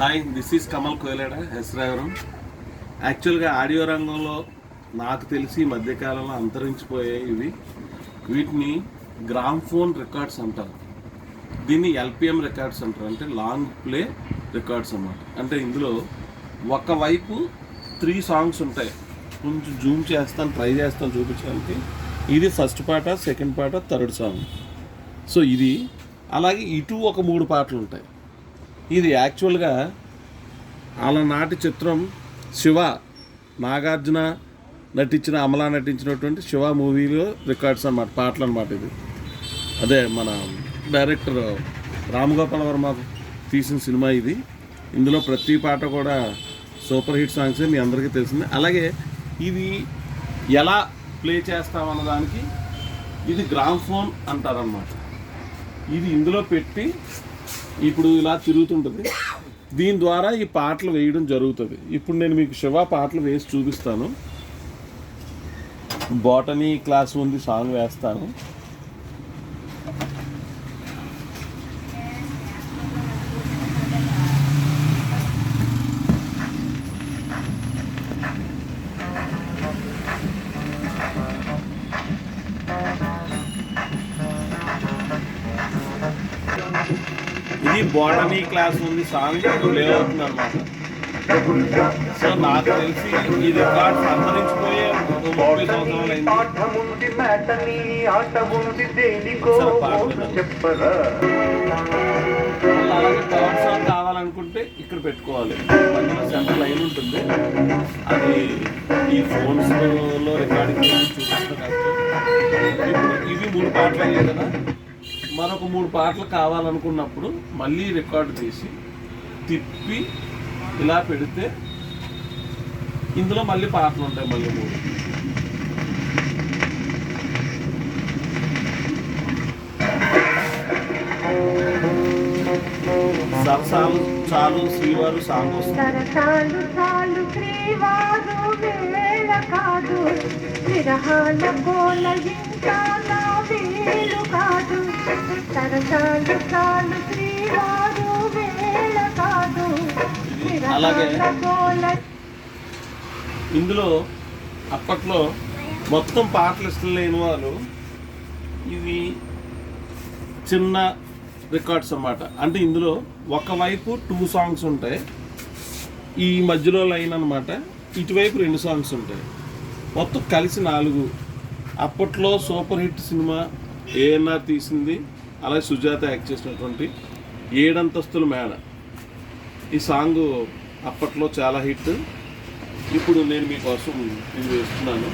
Hi this is Kamal కోయలేడ హెస్రావరం యాక్చువల్గా ఆడియో రంగంలో నాకు తెలిసి ఈ మధ్యకాలంలో అంతరించిపోయాయి ఇవి. వీటిని గ్రామ్ ఫోన్ రికార్డ్స్ అంటారు. దీన్ని ఎల్పిఎం రికార్డ్స్ అంటారు. అంటే లాంగ్ ప్లే రికార్డ్స్ అన్నమాట. అంటే ఇందులో ఒకవైపు త్రీ సాంగ్స్ ఉంటాయి. కొంచెం జూమ్ చేస్తాను ట్రై చేస్తాను చూపించడానికి. ఇది ఫస్ట్ పాట సెకండ్ పాట థర్డ్ సాంగ్ సో ఇది అలాగే ఇటు ఒక మూడు పాటలు ఉంటాయి. ఇది యాక్చువల్గా అలనాటి చిత్రం శివ నాగార్జున నటించిన అమలా నటించినటువంటి శివ మూవీలో రికార్డ్స్ అన్నమాట పాటలు అన్నమాట ఇది. అదే మన డైరెక్టర్ రామగోపాల్ వర్మ తీసిన సినిమా ఇది. ఇందులో ప్రతి పాట కూడా సూపర్ హిట్ సాంగ్స్ మీ అందరికీ తెలిసింది. అలాగే ఇది ఎలా ప్లే చేస్తామన్న దానికి ఇది గ్రామ్ ఫోన్ అంటారనమాట ఇది ఇందులో పెట్టి ఇప్పుడు ఇలా తిరుగుతుంటుంది. దీని ద్వారా ఈ పాటలు వేయడం జరుగుతుంది. ఇప్పుడు నేను మీకు శివ పాటలు వేసి చూపిస్తాను. బాటనీ క్లాస్ ఉంది సాంగ్ వేస్తాను. ఇది బాటనీ క్లాస్ ఉంది సాంగ్ ప్లే అవుతుంది అనమాట సో నాకు తెలిసి ఈ ముప్పై సంవత్సరాలు అయింది. పాడలేదు. చెప్పరా? అలాగే థర్డ్ సాంగ్ కావాలనుకుంటే ఇక్కడ పెట్టుకోవాలి. మధ్యలో సెంటర్ లైన్ ఉంటుంది. అది ఈ ఫోన్స్లో రికార్డింగ్ చేసి చూపిస్తే కష్టం ఇప్పుడు ఇవి మూడు పాటలు అయ్యాయి కదా. మరొక మూడు పాటలు కావాలనుకున్నప్పుడు మళ్ళీ రికార్డు తీసి తిప్పి ఇలా పెడితే ఇందులో మళ్ళీ పాటలు ఉంటాయి మళ్ళీ మూడు. సరసాలు చాలు శ్రీవారు సాంగ్. సరసాలు చాలు శ్రీవారు వేళ కాదు. విరహాల గోల ఇంకా నా వీలు కాదు. శ్రీవారు వేళ కాదు అలాగే. ఇందులో అప్పట్లో మొత్తం పాటలు ఇష్టం లేని వాళ్ళు ఇవి చిన్న రికార్డ్స్ అన్నమాట. అంటే ఇందులో ఒకవైపు టూ సాంగ్స్ ఉంటాయి. ఈ మధ్యలో లైన్ అనమాట ఇటువైపు రెండు సాంగ్స్ ఉంటాయి. మొత్తం కలిసి నాలుగు. అప్పట్లో సూపర్ హిట్ సినిమా ఏఎన్ఆర్ తీసింది అలాగే సుజాత యాక్ట్ చేసినటువంటి ఏడంతస్తుల మేడ ఈ సాంగ్ అప్పట్లో చాలా హిట్. ఇప్పుడు నేను మీకోసం ఇది వేస్తున్నాను.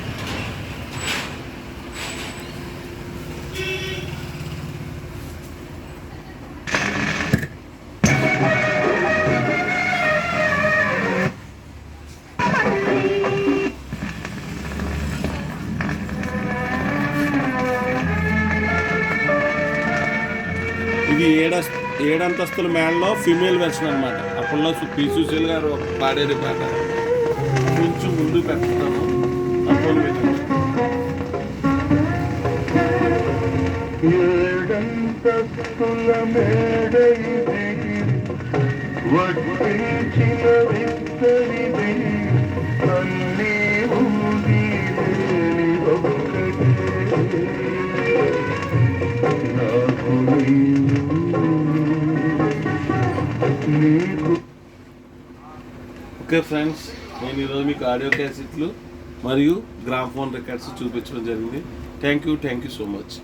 ఇది ఏడ ఏడంతస్తుల మేడలో ఫీమేల్ వెర్షన్ అనమాట అప్పట్లో పి. సుశీల్ గారు పాడేది పాట. కొంచెం ముందు పెడతాను. అప్పుడు ఏడంతస్తుల మేడ వడ్డించిన ఊది నాకు ఓకే ఫ్రెండ్స్ నేను ఈరోజు మీకు ఆడియో క్యాసెట్లు మరియు గ్రామ్ ఫోన్ రికార్డ్స్ చూపించడం జరిగింది. Thank you thank you so much